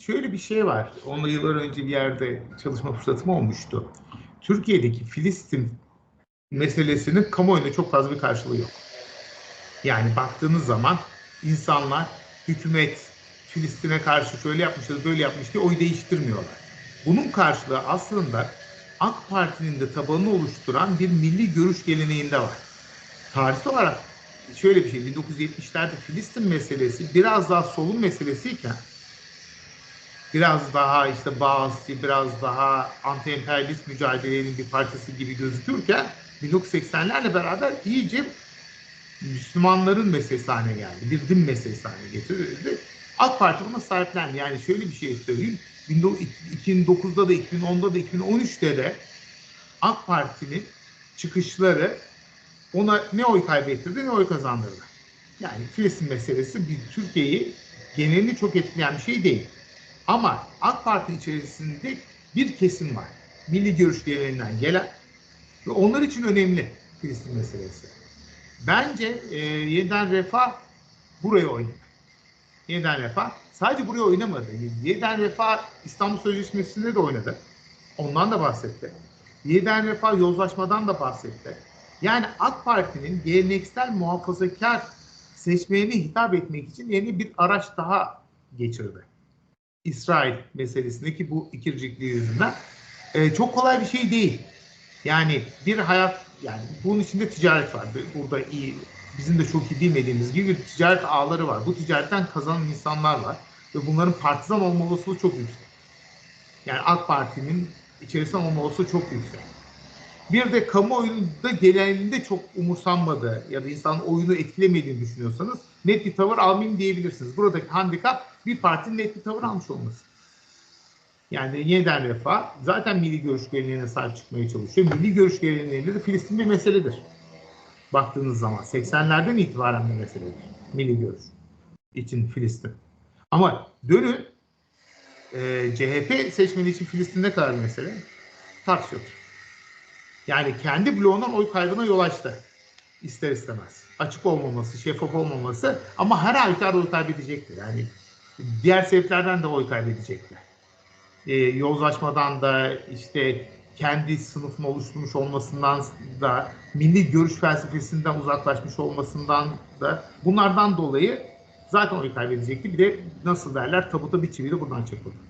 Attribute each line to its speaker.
Speaker 1: şöyle bir şey var. Onunla yıllar önce bir yerde çalışma fırsatım olmuştu. Türkiye'deki Filistin meselesinin kamuoyunda çok fazla bir karşılığı yok. Yani baktığınız zaman insanlar hükümet Filistin'e karşı şöyle yapmışlar, böyle yapmış diye oy değiştirmiyorlar. Bunun karşılığı aslında AK Parti'nin de tabanını oluşturan bir milli görüş geleneğinde var. Tarihsel olarak şöyle bir şey, 1970'lerde Filistin meselesi biraz daha solun meselesiyken biraz daha işte Bağızçı, biraz daha anti-emperyalist mücadelenin bir parçası gibi gözükürken 1980'lerle beraber iyice Müslümanların meselesi haline geldi. Bir din meselesi haline getirildi. AK Parti buna sahiplendi. Yani şöyle bir şey söyleyeyim. 2009'da da 2010'da da 2013'te de AK Parti'nin çıkışları ona ne oy kaybettirdi ne oy kazandırdı. Yani Filistin meselesi bir Türkiye'yi genelini çok etkileyen bir şey değil. Ama AK Parti içerisinde bir kesim var. Milli görüş geleneğinden gelen ve onlar için önemli Filistin meselesi. Bence e, yeniden refah buraya oynadı. Yeniden refah sadece buraya oynamadı. Yeniden refah İstanbul Sözleşmesi'nde de oynadı. Ondan da bahsetti. Yeniden refah yozlaşmadan da bahsetti. Yani AK Parti'nin geleneksel muhafazakar seçmenine hitap etmek için yeni bir araç daha geçirdi. İsrail meselesindeki bu ikircikliği yüzünden. Ee, çok kolay bir şey değil. Yani bir hayat, yani bunun içinde ticaret var. Burada iyi, bizim de çok iyi bilmediğimiz gibi bir ticaret ağları var. Bu ticaretten kazanan insanlar var. Ve bunların partizan olma olasılığı çok yüksek. Yani AK Parti'nin içerisinde olma olasılığı çok yüksek. Bir de kamuoyunda genelinde çok umursanmadığı ya da insan oyunu etkilemediğini düşünüyorsanız net bir tavır almayayım diyebilirsiniz. Buradaki handikap bir partinin net bir tavır almış olması. Yani yeniden refah zaten milli görüş geleneğine sahip çıkmaya çalışıyor. Milli görüş geleneğinde de Filistin bir meseledir. Baktığınız zaman 80'lerden itibaren bir meseledir. Milli görüş için Filistin. Ama dönün e, CHP seçmeni için Filistin ne kadar bir mesele? Tartışıyoruz. Yani kendi bloğundan oy kaybına yol açtı. İster istemez. Açık olmaması, şeffaf olmaması ama her halükarda oy kaybedecektir. Yani diğer sebeplerden de oy kaybedecekler. E, yozlaşmadan da işte kendi sınıfını oluşturmuş olmasından da milli görüş felsefesinden uzaklaşmış olmasından da bunlardan dolayı zaten oy kaybedecekti. Bir de nasıl derler tabuta bir çivi de buradan çakıldı.